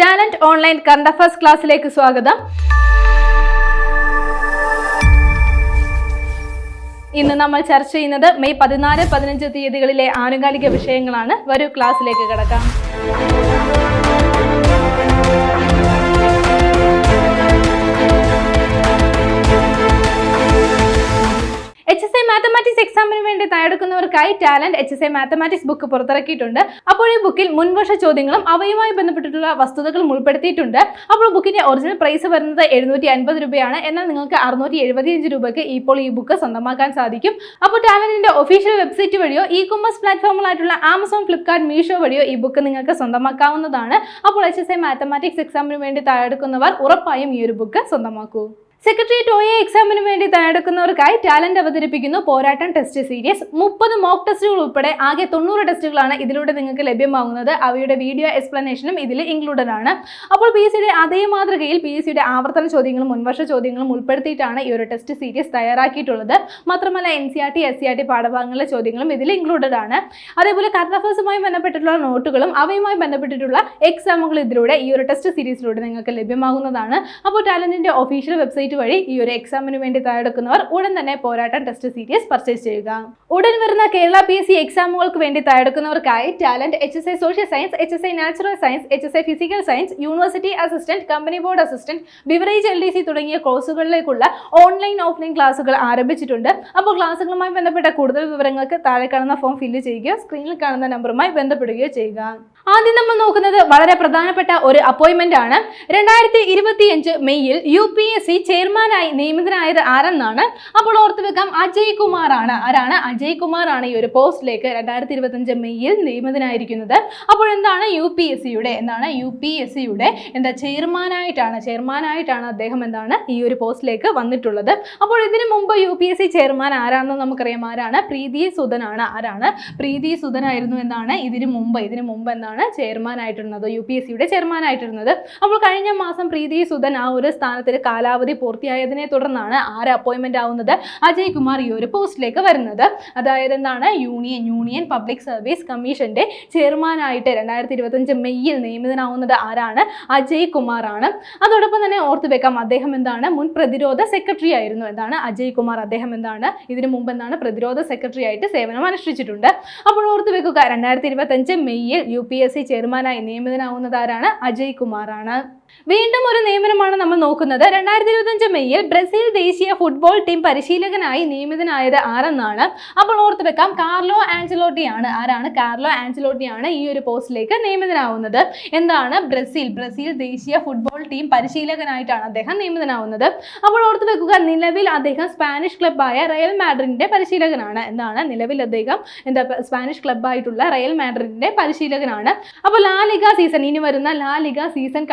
Talent online current affairs ക്ലാസ്സിലേക്ക് സ്വാഗതം. ഇന്ന് നമ്മൾ ചർച്ച ചെയ്യുന്നത് മെയ് പതിനാല് പതിനഞ്ച് തീയതികളിലെ ആനുകാലിക വിഷയങ്ങളാണ്. വരൂ ക്ലാസ്സിലേക്ക് കിടക്കാം. എസ് ഐ മാത്തമാറ്റിക്സ് എക്സാമിന് വേണ്ടി തയ്യാറെടുക്കുന്നവർക്കായി talent H S I mathematics book പുറത്തിറക്കിയിട്ടുണ്ട്. അപ്പോൾ ഈ ബുക്കിൽ മുൻവർഷ ചോദ്യങ്ങളും അവയുമായി ബന്ധപ്പെട്ടിട്ടുള്ള വസ്തുതകളും ഉൾപ്പെടുത്തിയിട്ടുണ്ട്. അപ്പോൾ ബുക്കിന്റെ ഒറിജിനൽ പ്രൈസ് വരുന്നത് എഴുന്നൂറ്റി അൻപത് രൂപയാണ്. എന്നാൽ നിങ്ങൾക്ക് അറുന്നൂറ്റി എഴുപത്തിയഞ്ച് രൂപയ്ക്ക് ഇപ്പോൾ ഈ ബുക്ക് സ്വന്തമാക്കാൻ സാധിക്കും. അപ്പോൾ ടാലന്റിന്റെ ഒഫീഷ്യൽ വെബ്സൈറ്റ് വഴിയോ ഇ കൊമേഴ്സ് പ്ലാറ്റ്ഫോമുകളായിട്ടുള്ള ആമസോൺ ഫ്ലിപ്കാർട്ട് മീഷോ വഴിയോ ഈ ബുക്ക് നിങ്ങൾക്ക് സ്വന്തമാക്കാവുന്നതാണ്. അപ്പോൾ എച്ച് എസ് ഐ മാത്തമാറ്റിക്സ് എക്സാമിന് വേണ്ടി തയ്യാറെടുക്കുന്നവർ ഉറപ്പായും ഈ ഒരു ബുക്ക് സ്വന്തമാക്കൂ. സെക്രട്ടേറിയറ്റ് ഒ എ എക്സാമിന് വേണ്ടി തയ്യാറെടുക്കുന്നവർക്കായി ടാലന്റ് അവതരിപ്പിക്കുന്ന പോരാട്ടം ടെസ്റ്റ് സീരീസ് മുപ്പത് മോക്ക് ടെസ്റ്റുകൾ ഉൾപ്പെടെ ആകെ തൊണ്ണൂറ് ടെസ്റ്റുകളാണ് ഇതിലൂടെ നിങ്ങൾക്ക് ലഭ്യമാകുന്നത്. അവയുടെ വീഡിയോ എക്സ്പ്ലനേഷനും ഇതിൽ ഇൻക്ലൂഡഡ് ആണ്. അപ്പോൾ പി എസ് സിയുടെ അതേ മാതൃകയിൽ പി എസ് സിയുടെ ആവർത്തന ചോദ്യങ്ങളും മുൻവർഷ ചോദ്യങ്ങളും ഉൾപ്പെടുത്തിയിട്ടാണ് ഈ ഒരു ടെസ്റ്റ് സീരീസ് തയ്യാറാക്കിയിട്ടുള്ളത്. മാത്രമല്ല N C R T S C R T പാഠഭാഗങ്ങളിലെ ചോദ്യങ്ങളും ഇതിൽ ഇൻക്ലൂഡഡ് ആണ്. അതേപോലെ കറണ്ട് അഫേഴ്സുമായി ബന്ധപ്പെട്ടിട്ടുള്ള നോട്ടുകളും അവയുമായി ബന്ധപ്പെട്ടിട്ടുള്ള എക്സാമുകൾ ഇതിലൂടെ ഈ ഒരു ടെസ്റ്റ് സീരീസിലൂടെ നിങ്ങൾക്ക് ലഭ്യമാകുന്നതാണ്. അപ്പോൾ ടാലന്റിന്റെ ഒഫീഷ്യൽ വെബ്സൈറ്റ് വഴി ഈ ഒരു എക്സാമിന് വേണ്ടി തയ്യാറെടുക്കുന്നവർ ഉടൻ തന്നെ പോരാട്ടം ടെസ്റ്റ് സീരീസ് പർച്ചേസ് ചെയ്യുക. ഉടൻ വരുന്ന കേരള പി എസ് സി എക്സാമുകൾക്ക് വേണ്ടി തയ്യാറെടുക്കുന്നവർക്കായി talent H S I social science H S I natural science H S I physical science university assistant company board assistant beverage L D C തുടങ്ങിയ കോഴ്സുകളിലേക്കുള്ള online offline ക്ലാസുകൾ ആരംഭിച്ചിട്ടുണ്ട്. അപ്പോൾ ക്ലാസുകളുമായി ബന്ധപ്പെട്ട കൂടുതൽ വിവരങ്ങൾക്ക് താഴെ കാണുന്ന ഫോം ഫില്ല് ചെയ്യുകയോ സ്ക്രീനിൽ കാണുന്ന നമ്പറുമായി ബന്ധപ്പെടുകയോ ചെയ്യുക. ആദ്യം നമ്മൾ നോക്കുന്നത് വളരെ പ്രധാനപ്പെട്ട ഒരു അപ്പോയിന്റ്മെന്റ് ആണ്. രണ്ടായിരത്തി മെയ്യിൽ യു പി എസ് സി ചെയർമാനായി നിയമിതനായത് ആരെന്നാണ് അപ്പോൾ ഓർത്തു വെക്കാം അജയ് കുമാർ ആണ് ആരാണ്? അജയ് കുമാർ ആണ് ഈ ഒരു പോസ്റ്റിലേക്ക് രണ്ടായിരത്തി ഇരുപത്തിയഞ്ച് മെയ്യിൽ നിയമിതനായിരിക്കുന്നത്. അപ്പോൾ എന്താണ് യു പി എസ് സിയുടെ എന്താണ് യു പി എസ് സിയുടെ എന്താ ചെയർമാനായിട്ടാണ് ചെയർമാനായിട്ടാണ് അദ്ദേഹം എന്താണ് ഈ ഒരു പോസ്റ്റിലേക്ക് വന്നിട്ടുള്ളത്. അപ്പോൾ ഇതിനു മുമ്പ് U P S C chairman ആരാണെന്ന് നമുക്കറിയാം. ആരാണ്? പ്രീതി സുധനാണ്. ആരാണ്? പ്രീതി സുധനായിരുന്നു എന്നാണ് ഇതിനു മുമ്പ് ഇതിനു മുമ്പ് എന്താണ് ചെയർമാൻ ആയിട്ടിരുന്നത് യു പി എസ് സിയുടെ ചെയർമാൻ അപ്പോൾ കഴിഞ്ഞ മാസം പ്രീതി സുധൻ ആ ഒരു സ്ഥാനത്തിൽ കാലാവധി പൂർത്തിയായതിനെ തുടർന്നാണ് ആര് അപ്പോയിന്റ്മെന്റ് ആവുന്നത്. അജയ് കുമാർ ഈ ഒരു പോസ്റ്റിലേക്ക് വരുന്നത്. അതായത് എന്താണ്? യൂണിയൻ യൂണിയൻ പബ്ലിക് സർവീസ് കമ്മീഷന്റെ ചെയർമാനായിട്ട് രണ്ടായിരത്തി ഇരുപത്തഞ്ച് മെയ്യിൽ നിയമിതനാവുന്നത് ആരാണ്? അജയ് കുമാർ ആണ് അതോടൊപ്പം തന്നെ ഓർത്തു വെക്കാം അദ്ദേഹം എന്താണ്? മുൻ പ്രതിരോധ സെക്രട്ടറി ആയിരുന്നു. എന്താണ്? അജയ് കുമാർ അദ്ദേഹം എന്താണ്? ഇതിനു മുമ്പ് എന്താണ്? പ്രതിരോധ സെക്രട്ടറി ആയിട്ട് സേവനം അനുഷ്ഠിച്ചിട്ടുണ്ട്. അപ്പോൾ ഓർത്തു വെക്കുക രണ്ടായിരത്തി ഇരുപത്തഞ്ച് മെയ്യിൽ യു പി എസ് സി ചെയർമാനായി നിയമിതനാവുന്നത് ആരാണ്? അജയ് ആണ് വീണ്ടും ഒരു നിയമനമാണ് നമ്മൾ നോക്കുന്നത്. രണ്ടായിരത്തി ഇരുപത്തഞ്ച് മെയ്യിൽ ബ്രസീൽ ദേശീയ ഫുട്ബോൾ ടീം പരിശീലകനായി നിയമിതനായത് ആരെന്നാണ്? അപ്പോൾ ഓർത്ത് വെക്കാം കാർലോ ആഞ്ചലോട്ടി ആണ് ആരാണ്? കാർലോ ആഞ്ചലോട്ടി ആണ് ഈ ഒരു പോസ്റ്റിലേക്ക് നിയമിതനാവുന്നത്. എന്താണ്? ബ്രസീൽ ബ്രസീൽ ദേശീയ ഫുട്ബോൾ ടീം പരിശീലകനായിട്ടാണ് അദ്ദേഹം നിയമിതനാവുന്നത്. അപ്പോൾ ഓർത്ത് വെക്കുക നിലവിൽ അദ്ദേഹം സ്പാനിഷ് ക്ലബ്ബായ റയൽ മാഡ്രിഡിന്റെ പരിശീലകനാണ്. എന്താണ്? നിലവിൽ അദ്ദേഹം എന്താ സ്പാനിഷ് ക്ലബ്ബായിട്ടുള്ള റയൽ മാഡ്രിഡിന്റെ പരിശീലകനാണ്. അപ്പോൾ ലാ ലിഗ സീസൺ ഇനി വരുന്ന ലാ സീസൺ സീസൺ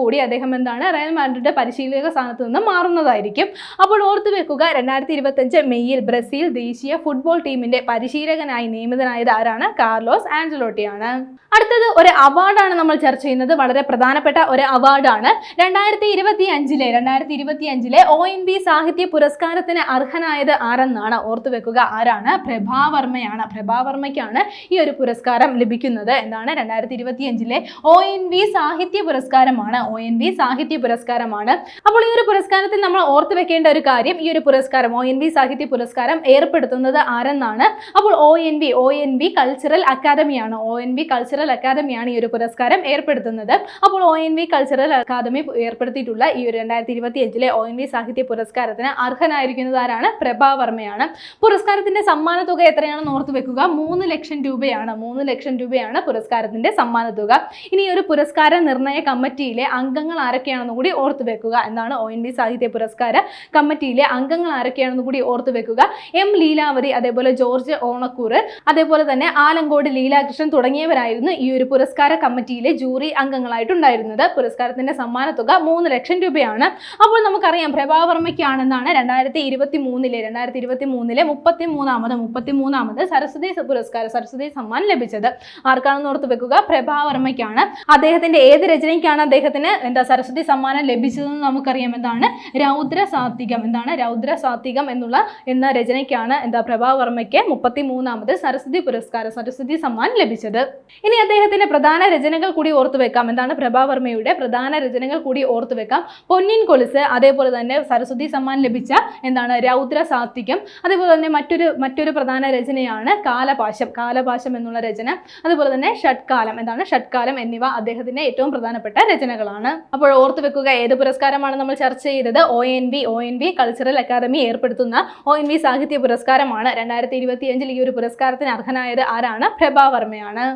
കഴിയുന്നതോടുകൂടി അദ്ദേഹം എന്താണ് റയൽ മാഡ്രിഡ് പരിശീലക സ്ഥാനത്ത് നിന്ന് മാറുന്നതായിരിക്കും. അപ്പോൾ ഓർത്തു വെക്കുക രണ്ടായിരത്തി ഇരുപത്തഞ്ച് മെയ്യിൽ ബ്രസീൽ ദേശീയ ഫുട്ബോൾ ടീമിന്റെ പരിശീലകനായി നിയമിതനായത് ആരാണ്? കാർലോസ് ആൻജലോട്ടിയാണ് അടുത്തത് ഒരു അവാർഡാണ് നമ്മൾ ചർച്ച ചെയ്യുന്നത്. വളരെ പ്രധാനപ്പെട്ട ഒരു അവാർഡാണ്. രണ്ടായിരത്തി ഇരുപത്തി അഞ്ചിലെ രണ്ടായിരത്തി ഇരുപത്തി അഞ്ചിലെ ഒ എൻ ബി സാഹിത്യ പുരസ്കാരത്തിന് അർഹനായത് ആരെന്നാണ് ഓർത്തു വെക്കുക? ആരാണ്? പ്രഭാവർമ്മയാണ് പ്രഭാവർമ്മയ്ക്കാണ് ഈ ഒരു പുരസ്കാരം ലഭിക്കുന്നത്. എന്താണ്? രണ്ടായിരത്തി ഇരുപത്തി അഞ്ചിലെ ഒ എൻ ബി സാഹിത്യ പുരസ്കാരമാണ് ഒ എൻ വി സാഹിത്യ പുരസ്കാരമാണ്. അപ്പോൾ ഈ ഒരു പുരസ്കാരത്തിൽ നമ്മൾ ഓർത്തു വെക്കേണ്ട ഒരു കാര്യം ഈ ഒരു പുരസ്കാരം ഒ എൻ വി സാഹിത്യ പുരസ്കാരം ഏർപ്പെടുത്തുന്നത് ആരെന്നാണ്? അപ്പോൾ O N V O N V cultural അക്കാദമിയാണ് O N V cultural അക്കാദമിയാണ് ഈ ഒരു പുരസ്കാരം ഏർപ്പെടുത്തുന്നത്. അപ്പോൾ O N V cultural academy ഏർപ്പെടുത്തിയിട്ടുള്ള ഈ ഒരു രണ്ടായിരത്തി ഇരുപത്തി അഞ്ചിലെ ഒ എൻ വി സാഹിത്യ പുരസ്കാരത്തിന് അർഹനായിരിക്കുന്നത് ആരാണ്? പ്രഭാവർമ്മയാണ് പുരസ്കാരത്തിന്റെ സമ്മാന തുക എത്രയാണെന്ന് ഓർത്ത് വെക്കുക. മൂന്ന് ലക്ഷം രൂപയാണ്. മൂന്ന് ലക്ഷം രൂപയാണ് പുരസ്കാരത്തിന്റെ സമ്മാന തുക ഇനി ഒരു പുരസ്കാര നിർണയ കമ്മിറ്റിയിലെ അംഗങ്ങൾ ആരൊക്കെയാണെന്ന് കൂടി ഓർത്തു വെക്കുക എന്നാണ് ഒ എൻ ബി സാഹിത്യ പുരസ്കാര കമ്മിറ്റിയിലെ അംഗങ്ങൾ ആരൊക്കെയാണെന്ന് കൂടി ഓർത്തു വെക്കുക. എം ലീലാവതി അതേപോലെ ജോർജ് ഓണക്കൂർ അതേപോലെ തന്നെ ആലങ്കോട് ലീലാകൃഷ്ണൻ തുടങ്ങിയവരായിരുന്നു ഈ ഒരു പുരസ്കാര കമ്മിറ്റിയിലെ ജൂറി അംഗങ്ങളായിട്ടുണ്ടായിരുന്നത്. പുരസ്കാരത്തിന്റെ സമ്മാനത്തുക തുക മൂന്ന് ലക്ഷം രൂപയാണ്. അപ്പോൾ നമുക്കറിയാം പ്രഭാവർമ്മയ്ക്കാണെന്നാണ് രണ്ടായിരത്തി ഇരുപത്തി മൂന്നിലെ രണ്ടായിരത്തി ഇരുപത്തി മൂന്നിലെ മുപ്പത്തി മൂന്നാമത് മുപ്പത്തി മൂന്നാമത് സരസ്വതി പുരസ്കാരം സരസ്വതി സമ്മാനം ലഭിച്ചത്. ആർക്കാണെന്ന് ഓർത്ത് വെക്കുക? പ്രഭാവർമ്മയ്ക്കാണ്. അദ്ദേഹത്തിന്റെ ഏത് രചനയ്ക്കാണ് അദ്ദേഹത്തിന് എന്താ സരസ്വതി സമ്മാനം ലഭിച്ചതെന്ന് നമുക്കറിയാം. എന്താണ്? രൗദ്ര സാത്വികം എന്താണ്? രൗദ്ര സാത്വികം എന്നുള്ള എന്ന രചനയ്ക്കാണ് എന്താ പ്രഭാവർമ്മയ്ക്ക് മുപ്പത്തി മൂന്നാമത് സരസ്വതി പുരസ്കാരം സരസ്വതി സമ്മാനം ലഭിച്ചത്. ഇനി അദ്ദേഹത്തിന്റെ പ്രധാന രചനകൾ കൂടി ഓർത്തു വെക്കാം. എന്താണ്? പ്രഭാവർമ്മയുടെ പ്രധാന രചനകൾ കൂടി ഓർത്തു വെക്കാം. പൊന്നിൻ കൊലുസ് അതേപോലെ തന്നെ സരസ്വതി സമ്മാനം ലഭിച്ച എന്താണ്? രൗദ്ര സാത്വികം അതേപോലെ തന്നെ മറ്റൊരു മറ്റൊരു പ്രധാന രചനയാണ് കാലപാശം. കാലപാശം എന്നുള്ള രചന. അതുപോലെ തന്നെ ഷഡ്കാലം. എന്താണ്? ഷഡ്കാലം എന്നിവ അദ്ദേഹത്തിന്റെ ഏറ്റവും പ്രധാനപ്പെട്ട രചനകളാണ്. അപ്പോൾ ഓർത്തു വെക്കുക ഏത് പുരസ്കാരമാണ് നമ്മൾ ചർച്ച ചെയ്തത്? O N B O N B cultural academy ഏർപ്പെടുത്തുന്ന ഒ എൻ ബി സാഹിത്യ പുരസ്കാരമാണ്. രണ്ടായിരത്തി ഇരുപത്തിയഞ്ചിൽ ഈ ഒരു പുരസ്കാരത്തിന് അർഹനായത് ആരാണ്? പ്രഭാവർമ്മയാണ്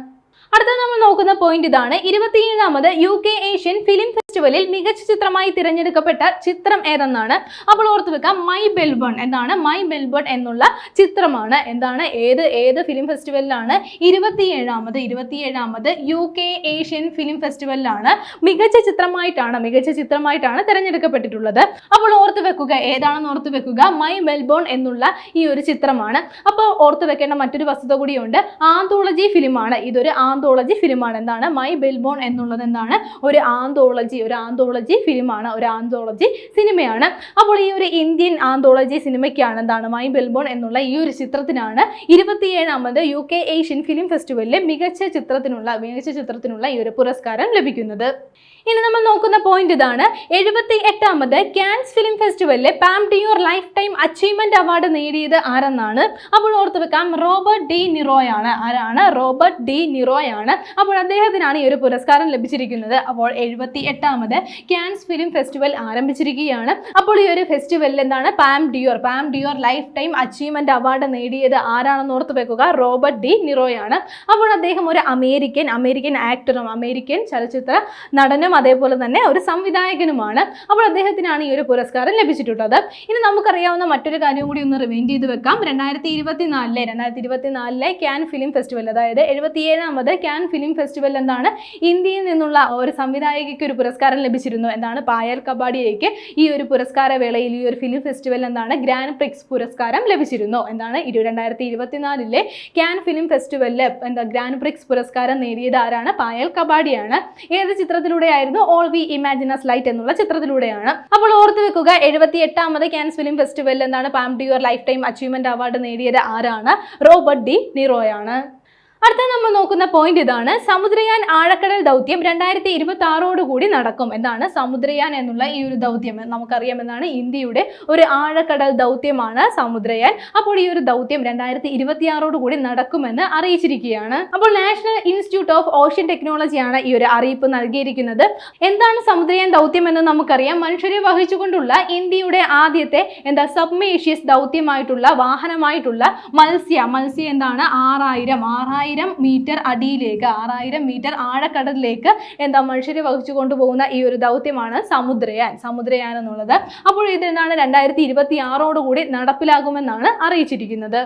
അടുത്ത നമ്മൾ നോക്കുന്ന പോയിന്റ് ഇതാണ്. ഇരുപത്തിയേഴാമത് യു കെ ഏഷ്യൻ ഫിലിം ഫെസ്റ്റിവലിൽ മികച്ച ചിത്രമായി തിരഞ്ഞെടുക്കപ്പെട്ട ചിത്രം ഏതെന്നാണ്? അപ്പോൾ ഓർത്ത് വെക്കാം മൈ ബെൽബൺ എന്താണ്? മൈ ബെൽബൺ എന്നുള്ള ചിത്രമാണ്. എന്താണ്? ഏത് ഏത് ഫിലിം ഫെസ്റ്റിവലിലാണ് ഇരുപത്തിയേഴാമത് ഇരുപത്തിയേഴാമത് യു കെ ഏഷ്യൻ ഫിലിം ഫെസ്റ്റിവലിലാണ് മികച്ച ചിത്രമായിട്ടാണ് മികച്ച ചിത്രമായിട്ടാണ് തിരഞ്ഞെടുക്കപ്പെട്ടിട്ടുള്ളത്. അപ്പോൾ ഓർത്ത് വെക്കുക ഏതാണെന്ന് ഓർത്ത് വെക്കുക? മൈ മെൽബോൺ എന്നുള്ള ഈ ഒരു ചിത്രമാണ്. അപ്പോൾ ഓർത്ത് വെക്കേണ്ട മറ്റൊരു വസ്തുത കൂടിയുണ്ട്. ആന്തോളജി ഫിലിമാണ് ഇതൊരു ആന്തോളജി ഫിലിമാണ് എന്താണ്? മൈ ബെൽബോൺ എന്നുള്ളത് എന്താണ്? ഒരു ആന്തോളജി ഒരു ആന്തോളജി ഫിലിമാണ് ഒരു ആന്തോളജി സിനിമയാണ് അപ്പോൾ ഈ ഒരു ഇന്ത്യൻ ആന്തോളജി സിനിമയ്ക്കാണ് എന്താണ് മൈ ബെൽബോൺ എന്നുള്ള ഈ ഒരു ചിത്രത്തിനാണ് ഇരുപത്തിയേഴാമത് യു കെ ഏഷ്യൻ ഫിലിം ഫെസ്റ്റിവലിലെ മികച്ച ചിത്രത്തിനുള്ള മികച്ച ചിത്രത്തിനുള്ള ഈ ഒരു പുരസ്കാരം ലഭിക്കുന്നത്. ഇനി നമ്മൾ നോക്കുന്ന പോയിന്റ് ഇതാണ്. എഴുപത്തി എട്ടാമത് Cannes film ഫെസ്റ്റിവലിലെ Palme d'Or life time achievement award നേടിയത് ആരെന്നാണ്? അപ്പോൾ ഓർത്ത് വെക്കാം റോബർട്ട് ഡി നിറോയാണ് ആരാണ്? റോബർട്ട് ഡി നിറോയാണ് അപ്പോൾ അദ്ദേഹത്തിനാണ് ഈ ഒരു പുരസ്കാരം ലഭിച്ചിരിക്കുന്നത്. അപ്പോൾ എഴുപത്തി എട്ടാമത് ക്യാൻസ് ഫിലിം ഫെസ്റ്റിവൽ ആരംഭിച്ചിരിക്കുകയാണ്. അപ്പോൾ ഈ ഒരു ഫെസ്റ്റിവലിൽ എന്താണ്? Palme d'Or Palme d'Or life time achievement award നേടിയത് ആരാണെന്ന് ഓർത്ത് വെക്കുക? റോബർട്ട് ഡി നിറോയാണ് അപ്പോൾ അദ്ദേഹം ഒരു അമേരിക്കൻ അമേരിക്കൻ ആക്ടറും അമേരിക്കൻ ചലച്ചിത്ര നടനും അതേപോലെ തന്നെ ഒരു സംവിധായകനുമാണ്. അപ്പോൾ അദ്ദേഹത്തിനാണ് ഈ ഒരു പുരസ്കാരം ലഭിച്ചിട്ടുള്ളത്. ഇനി നമുക്കറിയാവുന്ന മറ്റൊരു കാര്യം കൂടി ഒന്ന് റിമൈൻഡ് ചെയ്ത് വെക്കാം. രണ്ടായിരത്തി ഇരുപത്തിനാലിലെ രണ്ടായിരത്തി ഇരുപത്തിനാലിലെ ക്യാൻ ഫിലിം ഫെസ്റ്റിവൽ അതായത് എഴുപത്തിയേഴാമത് ക്യാൻ ഫിലിം ഫെസ്റ്റിവൽ എന്താണ്? ഇന്ത്യയിൽ നിന്നുള്ള ഒരു സംവിധായകയ്ക്ക് ഒരു പുരസ്കാരം ലഭിച്ചിരുന്നു എന്നാണ് പായൽ കബാഡിയയ്ക്ക് ഈ ഒരു പുരസ്കാര വേളയിൽ ഈ ഒരു ഫിലിം ഫെസ്റ്റിവൽ എന്നാണ് ഗ്രാൻഡ് പ്രിക്സ് പുരസ്കാരം ലഭിച്ചിരുന്നു എന്താണ് ഇരു രണ്ടായിരത്തി ഇരുപത്തിനാലിലെ ക്യാൻ ഫിലിം ഫെസ്റ്റിവലിൽ എന്താ ഗ്രാൻഡ് പ്രിക്സ് പുരസ്കാരം നേടിയത് ആരാണ്? പായൽ കബാഡിയാണ്. ഏത് ചിത്രത്തിലൂടെയായിരുന്നു all we imagine as light എന്നുള്ള ചിത്രത്തിലൂടെയാണ്. അപ്പോൾ ഓർത്ത് വെക്കുക എഴുപത്തി എട്ടാമത് ക്യാൻസ് ഫിലിം ഫെസ്റ്റിവലിൽ എന്താണ് Palme d'Or life time achievement award നേടിയത് ആരാണ്? റോബർട്ട് ഡി നിറോയാണ്. അടുത്ത നമ്മൾ നോക്കുന്ന പോയിന്റ് ഇതാണ്. സമുദ്രയാൻ ആഴക്കടൽ ദൗത്യം രണ്ടായിരത്തി ഇരുപത്തി ആറോടുകൂടി നടക്കും. എന്താണ്? സമുദ്രയാൻ എന്നുള്ള ഈ ഒരു ദൗത്യം നമുക്കറിയാം എന്നാണ് ഇന്ത്യയുടെ ഒരു ആഴക്കടൽ ദൗത്യമാണ് സമുദ്രയാൻ. അപ്പോൾ ഈ ഒരു ദൗത്യം രണ്ടായിരത്തി ഇരുപത്തി ആറോടുകൂടി നടക്കുമെന്ന് അറിയിച്ചിരിക്കുകയാണ്. അപ്പോൾ നാഷണൽ ഇൻസ്റ്റിറ്റ്യൂട്ട് ഓഫ് ഓഷ്യൻ ടെക്നോളജിയാണ് ഈ ഒരു അറിയിപ്പ് നൽകിയിരിക്കുന്നത്. എന്താണ് സമുദ്രയാൻ ദൗത്യം എന്ന് നമുക്കറിയാം. മനുഷ്യരെ വഹിച്ചുകൊണ്ടുള്ള ഇന്ത്യയുടെ ആദ്യത്തെ എന്താ സബ്മേഷ്യസ് ദൗത്യമായിട്ടുള്ള വാഹനമായിട്ടുള്ള മത്സ്യ. മത്സ്യ എന്താണ്? ആറായിരം ആറായിരം മീറ്റർ അടിയിലേക്ക് ആറായിരം മീറ്റർ ആഴക്കടലിലേക്ക് എന്താ മനുഷ്യരെ വഹിച്ചു കൊണ്ടുപോകുന്ന ഈ ഒരു ദൗത്യമാണ് സമുദ്രയാൻ സമുദ്രയാൻ എന്നുള്ളത്. അപ്പോൾ ഇത് എന്താണ് രണ്ടായിരത്തി ഇരുപത്തി ആറോടുകൂടി നടപ്പിലാകുമെന്നാണ് അറിയിച്ചിരിക്കുന്നത്.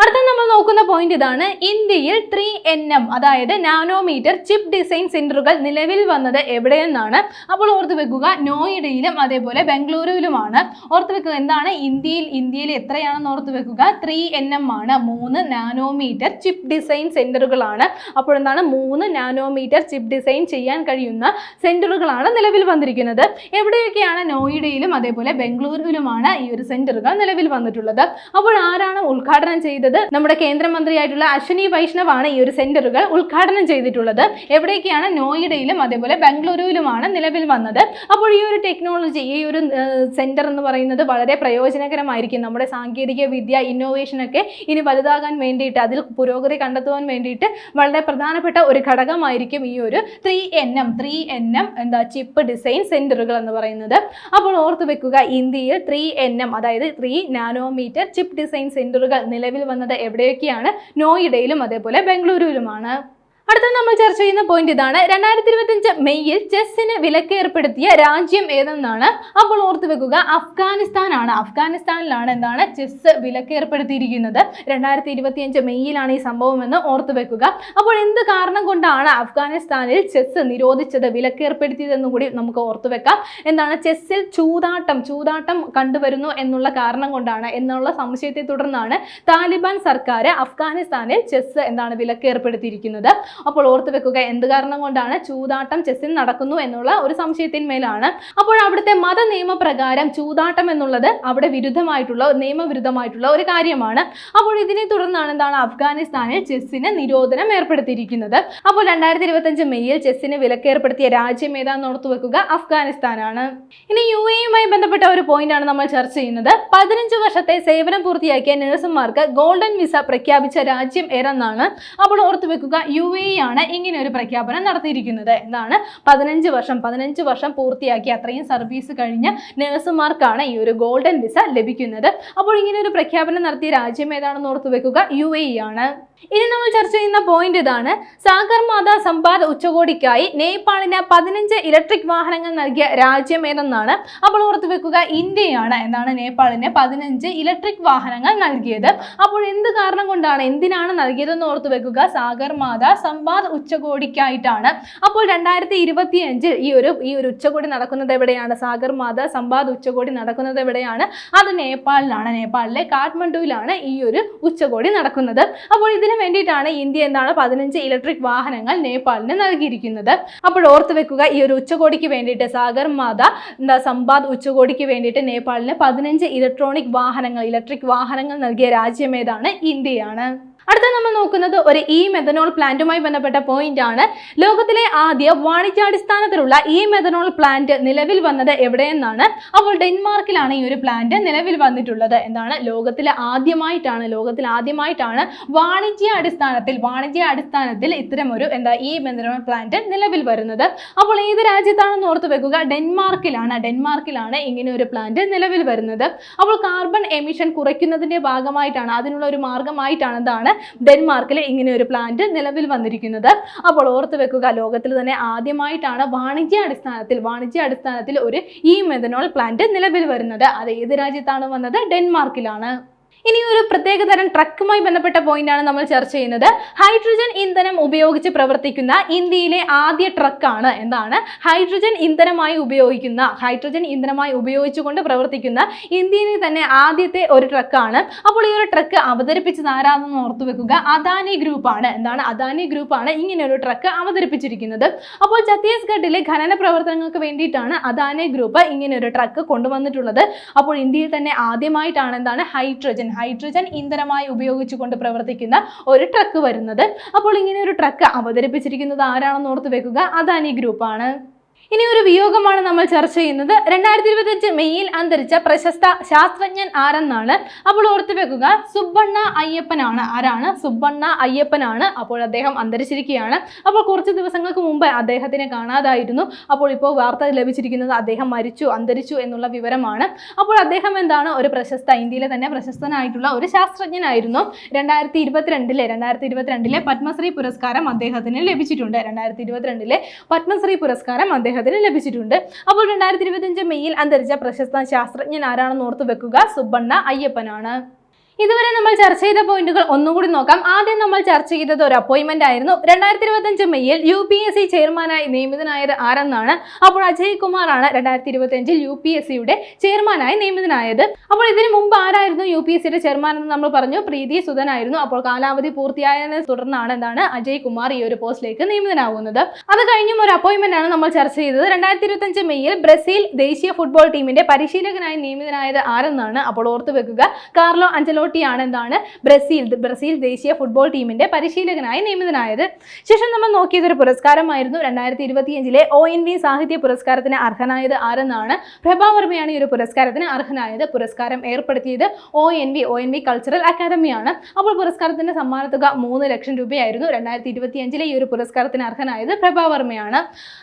അടുത്ത നമ്മൾ നോക്കുന്ന പോയിന്റ് ഇതാണ് ഇന്ത്യയിൽ ത്രീ എൻ എം അതായത് നാനോമീറ്റർ ചിപ്പ് ഡിസൈൻ സെന്ററുകൾ നിലവിൽ വന്നത് എവിടെയെന്നാണ്. അപ്പോൾ ഓർത്ത് വെക്കുക നോയിഡയിലും അതേപോലെ ബംഗളൂരുവിലുമാണ്. ഓർത്ത് വെക്കുക എന്താണ് ഇന്ത്യയിൽ ഇന്ത്യയിൽ എത്രയാണെന്ന് ഓർത്ത് വെക്കുക. ത്രീ എൻ എം ആണ് മൂന്ന് നാനോമീറ്റർ ചിപ്പ് ഡിസൈൻ സെന്ററുകളാണ് അപ്പോൾ എന്താണ് മൂന്ന് നാനോമീറ്റർ ചിപ്പ് ഡിസൈൻ ചെയ്യാൻ കഴിയുന്ന സെന്ററുകളാണ് നിലവിൽ വന്നിരിക്കുന്നത്. എവിടെയൊക്കെയാണ് നോയിഡയിലും അതേപോലെ ബംഗളൂരുവിലുമാണ് ഈ ഒരു സെന്ററുകൾ നിലവിൽ വന്നിട്ടുള്ളത്. അപ്പോൾ ആരാണ് ഉദ്ഘാടനം ചെയ്തത്? നമ്മുടെ കേന്ദ്രമന്ത്രിയായിട്ടുള്ള അശ്വനി വൈഷ്ണവ് ആണ് ഈ ഒരു സെന്ററുകൾ ഉദ്ഘാടനം ചെയ്തിട്ടുള്ളത്. എവിടെയൊക്കെയാണ് നോയിഡയിലും അതേപോലെ ബംഗളൂരുവിലുമാണ് നിലവിൽ വന്നത്. അപ്പോൾ ഈ ഒരു ടെക്നോളജി ഈ ഒരു സെന്റർ എന്ന് പറയുന്നത് വളരെ പ്രയോജനകരമായിരിക്കും. നമ്മുടെ സാങ്കേതിക വിദ്യ ഇന്നോവേഷൻ ഒക്കെ ഇനി വലുതാകാൻ വേണ്ടിയിട്ട് അതിൽ പുരോഗതി കണ്ടെത്തുവാൻ വേണ്ടിയിട്ട് വളരെ പ്രധാനപ്പെട്ട ഒരു ഘടകമായിരിക്കും ഈ ഒരു three N M three N M എന്താ ചിപ്പ് ഡിസൈൻ സെന്ററുകൾ എന്ന് പറയുന്നത്. അപ്പോൾ ഓർത്ത് വെക്കുക ഇന്ത്യയിൽ ത്രീ എൻ എം അതായത് ത്രീ നാനോമീറ്റർ ചിപ്പ് ഡിസൈൻ സെന്ററുകൾ നിലവിൽ വന്നത് എവിടെയൊക്കെയാണ്? നോയിഡയിലും അതേപോലെ ബംഗളൂരുവിലുമാണ്. അടുത്ത നമ്മൾ ചർച്ച ചെയ്യുന്ന പോയിന്റ് ഇതാണ്. രണ്ടായിരത്തി ഇരുപത്തിയഞ്ച് മെയ്യിൽ ചെസ്സിന് വിലക്ക് ഏർപ്പെടുത്തിയ രാജ്യം ഏതെന്നാണ് അപ്പോൾ ഓർത്ത് വെക്കുക. അഫ്ഗാനിസ്ഥാനാണ്. അഫ്ഗാനിസ്ഥാനിലാണ് എന്താണ്? ചെസ് വിലക്ക് ഏർപ്പെടുത്തിയിരിക്കുന്നത്. രണ്ടായിരത്തി ഇരുപത്തിയഞ്ച് മെയ്യിലാണ് ഈ സംഭവം എന്ന് ഓർത്ത് വെക്കുക. അപ്പോൾ എന്ത് കാരണം കൊണ്ടാണ് അഫ്ഗാനിസ്ഥാനിൽ ചെസ് നിരോധിച്ചത് വിലക്ക് ഏർപ്പെടുത്തിയതെന്നും കൂടി നമുക്ക് ഓർത്തു വെക്കാം. എന്താണ്? ചെസ്സിൽ ചൂതാട്ടം ചൂതാട്ടം കണ്ടുവരുന്നു എന്നുള്ള കാരണം കൊണ്ടാണ് എന്നുള്ള സംശയത്തെ തുടർന്നാണ് താലിബാൻ സർക്കാർ അഫ്ഗാനിസ്ഥാനിൽ ചെസ് എന്താണ് വിലക്ക് ഏർപ്പെടുത്തിയിരിക്കുന്നത്. അപ്പോൾ ഓർത്ത് വെക്കുക എന്ത് കാരണം കൊണ്ടാണ് ചൂതാട്ടം ചെസ്സിൽ നടക്കുന്നു എന്നുള്ള ഒരു സംശയത്തിന്മേലാണ്. അപ്പോൾ അവിടുത്തെ മത നിയമപ്രകാരം ചൂതാട്ടം എന്നുള്ളത് അവിടെ വിരുദ്ധമായിട്ടുള്ള നിയമവിരുദ്ധമായിട്ടുള്ള ഒരു കാര്യമാണ്. അപ്പോൾ ഇതിനെ തുടർന്നാണ് എന്താണ് അഫ്ഗാനിസ്ഥാനിൽ ചെസ്സിന് നിരോധനം ഏർപ്പെടുത്തിയിരിക്കുന്നത്. അപ്പോൾ രണ്ടായിരത്തി ഇരുപത്തഞ്ച് മെയ്യിൽ ചെസ്സിന് വിലക്കേർപ്പെടുത്തിയ രാജ്യം ഏതാണെന്ന് ഓർത്തു വെക്കുക അഫ്ഗാനിസ്ഥാനാണ്. ഇനി യു എയുമായി ബന്ധപ്പെട്ട ഒരു പോയിന്റ് ആണ് നമ്മൾ ചർച്ച ചെയ്യുന്നത്. പതിനഞ്ച് വർഷത്തെ സേവനം പൂർത്തിയാക്കിയ നഴ്സുമാർക്ക് ഗോൾഡൻ വിസ പ്രഖ്യാപിച്ച രാജ്യം ഏതെന്നാണ്? അപ്പോൾ ഓർത്തു വെക്കുക യു എ ആണ് ഇങ്ങനെ ഒരു പ്രഖ്യാപനം നടത്തിയിരിക്കുന്നത്. എന്താണ്? പതിനഞ്ച് വർഷം പതിനഞ്ച് വർഷം പൂർത്തിയാക്കി അത്രയും സർവീസ് കഴിഞ്ഞ നഴ്സുമാർക്കാണ് ഈ ഒരു ഗോൾഡൻ വിസ ലഭിക്കുന്നത്. അപ്പോൾ ഇങ്ങനെ ഒരു പ്രഖ്യാപനം നടത്തിയ രാജ്യം ഏതാണെന്ന് ഓർത്തു വെക്കുക? യു എ ആണ്. ഇനി നമ്മൾ ചർച്ച ചെയ്യുന്ന പോയിന്റ് ഇതാണ്. സാഗർമാത സമ്പാദ് ഉച്ചകോടിക്കായി നേപ്പാളിന് പതിനഞ്ച് ഇലക്ട്രിക് വാഹനങ്ങൾ നൽകിയ രാജ്യം ഏതെന്നാണ്? അപ്പോൾ ഓർത്തു വെക്കുക ഇന്ത്യയാണ് എന്നാണ് നേപ്പാളിന് പതിനഞ്ച് ഇലക്ട്രിക് വാഹനങ്ങൾ നൽകിയത്. അപ്പോൾ എന്ത് കാരണം കൊണ്ടാണ് എന്തിനാണ് നൽകിയതെന്ന് ഓർത്തു വെക്കുക സാഗർമാത സമ്പാദ് ഉച്ചകോടിക്കായിട്ടാണ്. അപ്പോൾ രണ്ടായിരത്തി ഇരുപത്തി അഞ്ചിൽ ഈ ഒരു ഈ ഒരു ഉച്ചകോടി നടക്കുന്നത് എവിടെയാണ്? സാഗർമാത സമ്പാദ് ഉച്ചകോടി നടക്കുന്നത് എവിടെയാണ്? അത് നേപ്പാളിലാണ് നേപ്പാളിലെ കാഠ്മണ്ഡുവിലാണ് ഈ ഒരു ഉച്ചകോടി നടക്കുന്നത്. അപ്പോൾ ഇതിന് വേണ്ടിയിട്ടാണ് ഇന്ത്യ എന്താണ് പതിനഞ്ച് ഇലക്ട്രിക് വാഹനങ്ങൾ നേപ്പാളിന് നൽകിയിരിക്കുന്നത്. അപ്പോൾ ഓർത്ത് വെക്കുക ഈ ഒരു ഉച്ചകോടിക്ക് വേണ്ടിയിട്ട് സാഗർ മാത എന്താ സമ്പാദ് ഉച്ചകോടിക്ക് വേണ്ടിയിട്ട് നേപ്പാളിന് പതിനഞ്ച് ഇലക്ട്രോണിക് വാഹനങ്ങൾ ഇലക്ട്രിക് വാഹനങ്ങൾ നൽകിയ രാജ്യം ഏതാണ്? ഇന്ത്യയാണ്. അടുത്ത നമ്മൾ നോക്കുന്നത് ഒരു ഇ മെഥനോൾ പ്ലാന്റുമായി ബന്ധപ്പെട്ട പോയിന്റ് ആണ്. ലോകത്തിലെ ആദ്യ വാണിജ്യാടിസ്ഥാനത്തിലുള്ള ഇ മെഥനോൾ പ്ലാന്റ് നിലവിൽ വന്നത് എവിടെയെന്നാണ്? അപ്പോൾ ഡെൻമാർക്കിലാണ് ഈ ഒരു പ്ലാന്റ് നിലവിൽ വന്നിട്ടുള്ളത്. എന്താണ്? ലോകത്തിലെ ആദ്യമായിട്ടാണ് ലോകത്തിൽ ആദ്യമായിട്ടാണ് വാണിജ്യ അടിസ്ഥാനത്തിൽ വാണിജ്യ അടിസ്ഥാനത്തിൽ ഇത്തരം ഒരു എന്താ ഇ മെഥനോൾ പ്ലാന്റ് നിലവിൽ വരുന്നത്. അപ്പോൾ ഏത് രാജ്യത്താണെന്ന് ഓർത്ത് വെക്കുക. ഡെൻമാർക്കിലാണ് ഡെൻമാർക്കിലാണ് ഇങ്ങനെ ഒരു പ്ലാന്റ് നിലവിൽ വരുന്നത്. അപ്പോൾ കാർബൺ എമിഷൻ കുറയ്ക്കുന്നതിന്റെ ഭാഗമായിട്ടാണ് അതിനുള്ള ഒരു മാർഗമായിട്ടാണ് എന്താണ്? ഡെൻമാർക്കിൽ ഇങ്ങനെ ഒരു പ്ലാന്റ് നിലവിൽ വന്നിരിക്കുന്നത്. അപ്പോൾ ഓർത്ത് വെക്കുക ലോകത്തിൽ തന്നെ ആദ്യമായിട്ടാണ് വാണിജ്യാടിസ്ഥാനത്തിൽ വാണിജ്യാടിസ്ഥാനത്തിൽ ഒരു ഈ മെഥനോൾ പ്ലാന്റ് നിലവിൽ വരുന്നത്. അത് ഏത് രാജ്യത്താണ് വന്നത്? ഡെൻമാർക്കിലാണ്. ഇനി ഒരു പ്രത്യേക തരം ട്രക്കുമായി ബന്ധപ്പെട്ട പോയിന്റ് ആണ് നമ്മൾ ചർച്ച ചെയ്യുന്നത്. ഹൈഡ്രജൻ ഇന്ധനം ഉപയോഗിച്ച് പ്രവർത്തിക്കുന്ന ഇന്ത്യയിലെ ആദ്യ ട്രക്കാണ് എന്താണ്? ഹൈഡ്രജൻ ഇന്ധനമായി ഉപയോഗിക്കുന്ന ഹൈഡ്രജൻ ഇന്ധനമായി ഉപയോഗിച്ചുകൊണ്ട് പ്രവർത്തിക്കുന്ന ഇന്ത്യയിലെ തന്നെ ആദ്യത്തെ ഒരു ട്രക്കാണ് അപ്പോൾ ഈ ഒരു ട്രക്ക് അവതരിപ്പിച്ചത് ആരാണെന്ന് ഓർത്തു വെക്കുക? അദാനി ഗ്രൂപ്പാണ് എന്താണ്? അദാനി ഗ്രൂപ്പാണ് ഇങ്ങനെ ഒരു ട്രക്ക് അവതരിപ്പിച്ചിരിക്കുന്നത്. അപ്പോൾ ഛത്തീസ്ഗഡിലെ ഖനന പ്രവർത്തനങ്ങൾക്ക് വേണ്ടിയിട്ടാണ് അദാനി ഗ്രൂപ്പ് ഇങ്ങനെ ഒരു ട്രക്ക് കൊണ്ടുവന്നിട്ടുള്ളത്. അപ്പോൾ ഇന്ത്യയിൽ തന്നെ ആദ്യമായിട്ടാണ് എന്താണ്? ഹൈഡ്രജൻ ഹൈഡ്രജൻ ഇന്ധനമായി ഉപയോഗിച്ചുകൊണ്ട് പ്രവർത്തിക്കുന്ന ഒരു ട്രക്ക് വരുന്നത്. അപ്പോൾ ഇങ്ങനെ ഒരു ട്രക്ക് അവതരിപ്പിച്ചിരിക്കുന്നത് ആരാണെന്ന് ഓർത്ത് വെക്കുക. അദാനി ഗ്രൂപ്പാണ്. ഇനി ഒരു വിയോഗമാണ് നമ്മൾ ചർച്ച ചെയ്യുന്നത്. രണ്ടായിരത്തി ഇരുപത്തിയഞ്ച് മെയ്യിൽ അന്തരിച്ച പ്രശസ്ത ശാസ്ത്രജ്ഞൻ ആരെന്നാണ്? അപ്പോൾ ഓർത്തു വെക്കുക സുബ്ബണ്ണ അയ്യപ്പനാണ്. ആരാണ്? സുബ്ബണ്ണ അയ്യപ്പനാണ്. അപ്പോൾ അദ്ദേഹം അന്തരിച്ചിരിക്കുകയാണ്. അപ്പോൾ കുറച്ച് ദിവസങ്ങൾക്ക് മുമ്പ് അദ്ദേഹത്തിനെ കാണാതായിരുന്നു. അപ്പോൾ ഇപ്പോൾ വാർത്ത ലഭിച്ചിരിക്കുന്നത് അദ്ദേഹം മരിച്ചു അന്തരിച്ചു എന്നുള്ള വിവരമാണ്. അപ്പോൾ അദ്ദേഹം എന്താണ്? ഒരു പ്രശസ്ത ഇന്ത്യയിലെ തന്നെ പ്രശസ്തനായിട്ടുള്ള ഒരു ശാസ്ത്രജ്ഞനായിരുന്നു. രണ്ടായിരത്തി ഇരുപത്തിരണ്ടിലെ രണ്ടായിരത്തി ഇരുപത്തിരണ്ടിലെ പത്മശ്രീ പുരസ്കാരം അദ്ദേഹത്തിന് ലഭിച്ചിട്ടുണ്ട്. രണ്ടായിരത്തി ഇരുപത്തിരണ്ടിലെ പത്മശ്രീ പുരസ്കാരം അദ്ദേഹത്തിന് ലഭിച്ചിട്ടുണ്ട്. അപ്പോൾ രണ്ടായിരത്തി ഇരുപത്തിയഞ്ച് മെയ്യിൽ അന്തരിച്ച പ്രശസ്ത ശാസ്ത്രജ്ഞൻ ആരാണെന്ന് ഓർത്ത് വെക്കുക? സുബ്ബണ്ണ അയ്യപ്പനാണ്. ഇതുവരെ നമ്മൾ ചർച്ച ചെയ്ത പോയിന്റുകൾ ഒന്നുകൂടി നോക്കാം. ആദ്യം നമ്മൾ ചർച്ച ചെയ്തത് ഒരു അപ്പോയിന്റ്മെന്റ് ആയിരുന്നു. രണ്ടായിരത്തി ഇരുപത്തഞ്ച് മെയ്യിൽ യു പി എസ് സി ചെയർമാനായി നിയമിതനായത് ആരെന്നാണ്? അപ്പോൾ അജയ് കുമാർ ആണ് രണ്ടായിരത്തി ഇരുപത്തി അഞ്ചിൽ യു പി എസ് സിയുടെ ചെയർമാനായി നിയമിതനായത്. അപ്പോൾ ഇതിനു മുമ്പ് ആരായിരുന്നു യു പി എസ് സിയുടെ ചെയർമാൻ എന്ന് നമ്മൾ പറഞ്ഞു. പ്രീതി സുധനായിരുന്നു അപ്പോൾ കാലാവധി പൂർത്തിയായതിനെ തുടർന്നാണ് എന്താണ് അജയ് കുമാർ ഈ ഒരു പോസ്റ്റിലേക്ക് നിയമിതനാകുന്നത് അത് കഴിഞ്ഞും ഒരു അപ്പോയിന്റ്മെന്റ് ആണ് നമ്മൾ ചർച്ച ചെയ്തത്. രണ്ടായിരത്തി ഇരുപത്തഞ്ച് മെയ്യിൽ ബ്രസീൽ ദേശീയ ഫുട്ബോൾ ടീമിന്റെ പരിശീലകനായി നിയമിതനായത് ആരെന്നാണ്? അപ്പോൾ ഓർത്തു വെക്കുക. കാർലോ അഞ്ചലോട്ടിയാണ് എന്താണ് ബ്രസീൽ ബ്രസീൽ ദേശീയ ഫുട്ബോൾ ടീമിന്റെ പരിശീലകനായി നിയമിതനായത്. ശേഷം നമ്മൾ നോക്കിയത് ഒരു പുരസ്കാരമായിരുന്നു രണ്ടായിരത്തി ഇരുപത്തിയഞ്ചിലെ ഒ എൻ വി സാഹിത്യ പുരസ്കാരത്തിന് അർഹനായത് ആരെന്നാണ് പ്രഭാവർമ്മയാണ് ഈ ഒരു പുരസ്കാരത്തിന് അർഹനായത്. പുരസ്കാരം ഏർപ്പെടുത്തിയത് O N V O N V cultural അക്കാദമിയാണ്. അപ്പോൾ പുരസ്കാരത്തിന്റെ സമ്മാനത്തുക മൂന്ന് ലക്ഷം രൂപയായിരുന്നു രണ്ടായിരത്തി ഇരുപത്തിയഞ്ചിലെ ഈ ഒരു പുരസ്കാരത്തിന് അർഹനായത് പ്രഭാവർമ്മയാണ്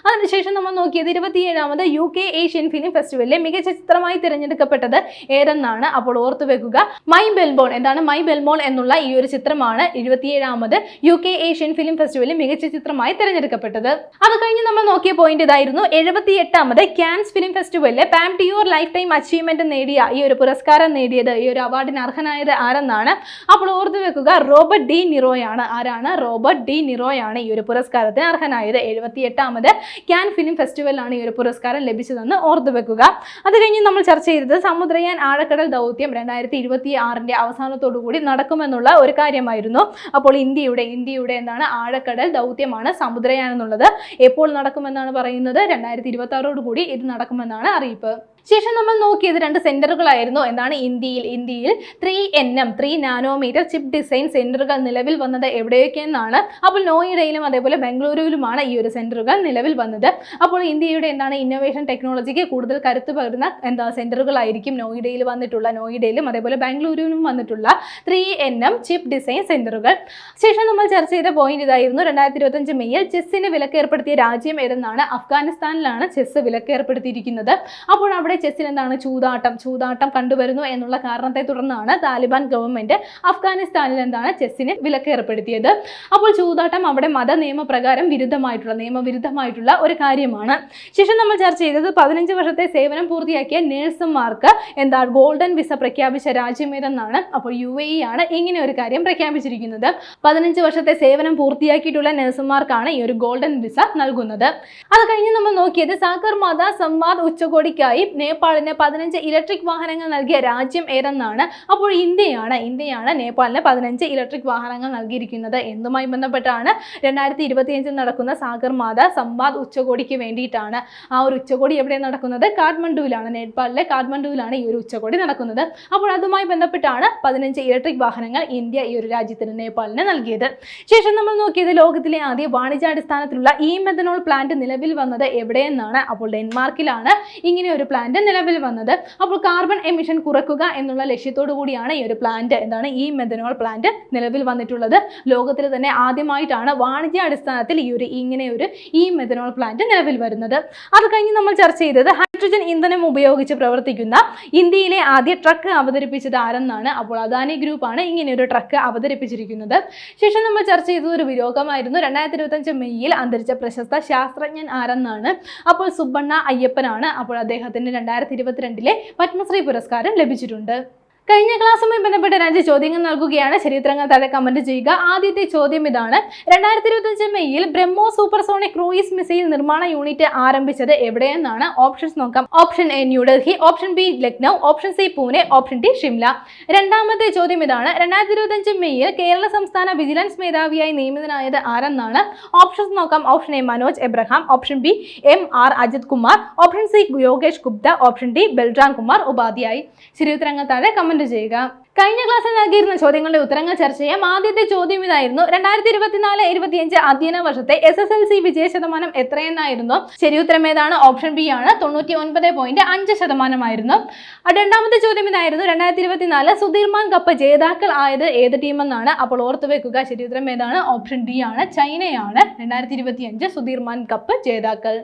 അതിനുശേഷം നമ്മൾ നോക്കിയത് ഇരുപത്തിയേഴാമത് യു കെ ഏഷ്യൻ ഫിലിം ഫെസ്റ്റിവലിലെ മികച്ച ചിത്രമായി തിരഞ്ഞെടുക്കപ്പെട്ടത് ഏതെന്നാണ് അപ്പോൾ ഓർത്തു വെക്കുക മൈ ബെൽബോൺ. എന്താണ്? മൈ ബെൽബോൺ എന്നുള്ള ഈ ഒരു ചിത്രമാണ് ഇരുപത്തിയേഴാമത് യു കെ ഏഷ്യൻ ഫിലിം ഫെസ്റ്റിവലിൽ മികച്ച ചിത്രമായി തിരഞ്ഞെടുക്കപ്പെട്ടത്. അത് കഴിഞ്ഞ് നമ്മൾ നോക്കിയ പോയിന്റ് ഇതായിരുന്നു എഴുപത്തി എട്ടാമത് Cannes film ഫെസ്റ്റിവലിലെ Palme d'Or life time achievement നേടിയ ഈ ഒരു പുരസ്കാരം നേടിയത് ഈ ഒരു അവാർഡിന് അർഹനായത് ആരെന്നാണ്? അപ്പോൾ ഓർത്തു വെക്കുക റോബർട്ട് ഡി നിറോയാണ്. ആരാണ്? റോബർട്ട് ഡി നിറോയാണ് ഈ ഒരു പുരസ്കാരത്തിന് അർഹനായത്. എഴുപത്തി എട്ടാമത് ക്യാൻ ഫിലിം ഫെസ്റ്റിവലാണ് ഈ ഒരു പുരസ്കാരം ലഭിച്ചതെന്ന് ഓർത്തു വെക്കുക. അത് കഴിഞ്ഞ് നമ്മൾ ചർച്ച ചെയ്തത് സമുദ്രയാൻ ആഴക്കടൽ ദൗത്യം രണ്ടായിരത്തി ഇരുപത്തി ആറിന്റെ അവസാനത്തോടു കൂടി നടക്കുമെന്നുള്ള ഒരു കാര്യമായിരുന്നു. അപ്പോൾ ഇന്ത്യയുടെ ഇന്ത്യയുടെ എന്താണ് ആഴക്കടൽ ദൗത്യമാണ് സമുദ്രയാൻ എന്നുള്ളത്. എപ്പോൾ നടക്കുമെന്നാണ് പറയുന്നത്? രണ്ടായിരത്തി ഇരുപത്തി ആറോടുകൂടി ഇത് നടക്കുമെന്നാണ് അറിയിപ്പ്. ശേഷം നമ്മൾ നോക്കിയത് രണ്ട് സെന്ററുകളായിരുന്നു. എന്താണ്? ഇന്ത്യയിൽ. ഇന്ത്യയിൽ three N M three nanometre chip design സെന്ററുകൾ നിലവിൽ വന്നത് എവിടെയൊക്കെയെന്നാണ്. അപ്പോൾ നോയിഡയിലും അതേപോലെ ബംഗളൂരുവിലുമാണ് ഈ ഒരു സെന്ററുകൾ നിലവിൽ വന്നത്. അപ്പോൾ ഇന്ത്യയുടെ എന്താണ്? ഇന്നോവേഷൻ ടെക്നോളജിക്ക് കൂടുതൽ കരുത്ത് പകരുന്ന എന്താ സെന്ററുകളായിരിക്കും നോയിഡയിൽ വന്നിട്ടുള്ള നോയിഡയിലും അതേപോലെ ബാംഗ്ലൂരിലും വന്നിട്ടുള്ള three N M chip design സെന്ററുകൾ. ശേഷം നമ്മൾ ചർച്ച ചെയ്ത പോയിന്റ് ഇതായിരുന്നു. രണ്ടായിരത്തി ഇരുപത്തഞ്ച് മെയ്യിൽ ചെസ്സിന് വിലക്കേർപ്പെടുത്തിയ രാജ്യം ഏതെന്നാണ്? അഫ്ഗാനിസ്ഥാനിലാണ് ചെസ് വിലക്കേർപ്പെടുത്തിയിരിക്കുന്നത്. അപ്പോൾ അവിടെ ചെസ്സിൽ എന്താണ് ചൂതാട്ടം ചൂതാട്ടം കണ്ടുവരുന്നു എന്നുള്ള കാരണത്തെ തുടർന്നാണ് താലിബാൻ ഗവൺമെന്റ് അഫ്ഗാനിസ്ഥാനിൽ എന്താണ് ചെസ്സിന് വിലക്ക് ഏർപ്പെടുത്തിയത്. അപ്പോൾ ചൂതാട്ടം അവിടെ മത നിയമപ്രകാരം വിരുദ്ധമായിട്ടുള്ള നിയമവിരുദ്ധമായിട്ടുള്ള ഒരു കാര്യമാണ്. ശേഷം നമ്മൾ ചർച്ച ചെയ്തത് പതിനഞ്ച് വർഷത്തെ സേവനം പൂർത്തിയാക്കിയ നേഴ്സുമാർക്ക് എന്താ ഗോൾഡൻ വിസ പ്രഖ്യാപിച്ച രാജ്യം ഏതെന്നാണ് അപ്പോൾ യു എ ഇ ആണ് ഇങ്ങനെ ഒരു കാര്യം പ്രഖ്യാപിച്ചിരിക്കുന്നത്. പതിനഞ്ച് വർഷത്തെ സേവനം പൂർത്തിയാക്കിയിട്ടുള്ള നഴ്സുമാർക്കാണ് ഈ ഒരു ഗോൾഡൻ വിസ നൽകുന്നത്. അത് കഴിഞ്ഞ് നമ്മൾ നോക്കിയത് സാഗർ മാത സംവാദ് ഉച്ചകോടിക്കായി നേപ്പാളിന് പതിനഞ്ച് ഇലക്ട്രിക് വാഹനങ്ങൾ നൽകിയ രാജ്യം ഏതെന്നാണ്? അപ്പോൾ ഇന്ത്യയാണ്. ഇന്ത്യയാണ് നേപ്പാളിന് പതിനഞ്ച് ഇലക്ട്രിക് വാഹനങ്ങൾ നൽകിയിരിക്കുന്നത്. എന്തുമായി ബന്ധപ്പെട്ടാണ്? രണ്ടായിരത്തി ഇരുപത്തിയഞ്ചിൽ നടക്കുന്ന സാഗർമാത സംവാദ് ഉച്ചകോടിക്ക് വേണ്ടിയിട്ടാണ്. ആ ഒരു ഉച്ചകോടി എവിടെ നടക്കുന്നത്? കാഠ്മണ്ഡുവിലാണ്. നേപ്പാളിലെ കാഠ്മണ്ഡുവിലാണ് ഈ ഒരു ഉച്ചകോടി നടക്കുന്നത്. അപ്പോൾ അതുമായി ബന്ധപ്പെട്ടാണ് പതിനഞ്ച് ഇലക്ട്രിക് വാഹനങ്ങൾ ഇന്ത്യ ഈ ഒരു രാജ്യത്തിന് നേപ്പാളിന് നൽകിയത്. ശേഷം നമ്മൾ നോക്കിയത് ലോകത്തിലെ ആദ്യ വാണിജ്യാടിസ്ഥാനത്തിലുള്ള ഈ മെഥനോൾ പ്ലാന്റ് നിലവിൽ വന്നത് എവിടെയെന്നാണ്? അപ്പോൾ ഡെൻമാർക്കിലാണ് ഇങ്ങനെ ഒരു പ്ലാന്റ് നിലവിൽ വന്നത്. അപ്പോൾ കാർബൺ എമിഷൻ കുറയ്ക്കുക എന്നുള്ള ലക്ഷ്യത്തോടു കൂടിയാണ് ഈ ഒരു പ്ലാന്റ് എന്താണ് ഈ മെഥനോൾ പ്ലാന്റ് നിലവിൽ വന്നിട്ടുള്ളത്. ലോകത്തിൽ തന്നെ ആദ്യമായിട്ടാണ് വാണിജ്യാടിസ്ഥാനത്തിൽ ഈ ഒരു ഇങ്ങനെ ഒരു ഈ മെഥനോൾ പ്ലാന്റ് നിലവിൽ വരുന്നത്. അത് കഴിഞ്ഞ് നമ്മൾ ചർച്ച ചെയ്തത് ഹൈഡ്രജൻ ഇന്ധനം ഉപയോഗിച്ച് പ്രവർത്തിക്കുന്ന ഇന്ത്യയിലെ ആദ്യ ട്രക്ക് അവതരിപ്പിച്ചത് ആരെന്നാണ്? അപ്പോൾ അദാനി ഗ്രൂപ്പാണ് ഇങ്ങനെ ഒരു ട്രക്ക് അവതരിപ്പിച്ചിരിക്കുന്നത്. ശേഷം നമ്മൾ ചർച്ച ചെയ്തത് ഒരു വിരോഗമായിരുന്നു രണ്ടായിരത്തി ഇരുപത്തഞ്ച് മെയ്യിൽ അന്തരിച്ച പ്രശസ്ത ശാസ്ത്രജ്ഞൻ ആരെന്നാണ്? അപ്പോൾ സുബ്ബണ്ണ അയ്യപ്പനാണ്. അപ്പോൾ അദ്ദേഹത്തിന് രണ്ടായിരത്തി ഇരുപത്തിരണ്ടിലെ പത്മശ്രീ പുരസ്കാരം ലഭിച്ചിട്ടുണ്ട്. കഴിഞ്ഞ ക്ലാസ്സുമായി ബന്ധപ്പെട്ട രണ്ട് ചോദ്യങ്ങൾ നൽകുകയാണ്. ചരിത്രങ്ങൾ താഴെ കമന്റ് ചെയ്യുക. ആദ്യത്തെ ചോദ്യം ഇതാണ്. രണ്ടായിരത്തി ഇരുപത്തഞ്ച് മെയ്യിൽ ബ്രഹ്മോ സൂപ്പർസോണിക് ക്രൂയിസ് മിസൈൽ നിർമ്മാണ യൂണിറ്റ് ആരംഭിച്ചത് എവിടെയെന്നാണ്? ഓപ്ഷൻസ് നോക്കാം. Option A New Delhi option B Lucknow option C Pune option D Shimla രണ്ടാമത്തെ ചോദ്യം ഇതാണ്. രണ്ടായിരത്തി ഇരുപത്തഞ്ച് മെയ്യിൽ കേരള സംസ്ഥാന വിജിലൻസ് മേധാവിയായി നിയമിതനായത് ആരെന്നാണ്? ഓപ്ഷൻസ് നോക്കാം. Option A Manoj Abraham. Option B M R Ajith Kumar. Option C Yogesh Gupta. Option D Balram Kumar Upadhyay. ചരിത്രങ്ങൾ താഴെ കമന്റ് ചെയ്യുക. കഴിഞ്ഞ ക്ലാസ്സിൽ നൽകിയിരുന്ന ചോദ്യങ്ങളുടെ ഉത്തരങ്ങൾ ചർച്ച ചെയ്യാം. ആദ്യത്തെ ചോദ്യം ഇതായിരുന്നു. രണ്ടായിരത്തി ഇരുപത്തിനാല് ഇരുപത്തിയഞ്ച് അധ്യയന വർഷത്തെ എസ് എസ് എൽ സി വിജയ ശതമാനം എത്രയെന്നായിരുന്നു? ശരി ഉത്തരം ഏതാണ്? ഓപ്ഷൻ ബി ആണ്. തൊണ്ണൂറ്റി ഒൻപത് പോയിന്റ് അഞ്ച് ശതമാനമായിരുന്നു രണ്ടാമത്തെ ചോദ്യം ഇതായിരുന്നു. രണ്ടായിരത്തി ഇരുപത്തിനാല് സുധീർമാൻ കപ്പ് ജേതാക്കൾ ആയത് ഏത് ടീമെന്നാണ് അപ്പോൾ ഓർത്തു വെക്കുക. ശരി ഉത്തരം ഏതാണ്? ഓപ്ഷൻ ഡി ആണ്. ചൈനയാണ്. രണ്ടായിരത്തി ഇരുപത്തിയഞ്ച് സുധീർമാൻ കപ്പ് ജേതാക്കൾ.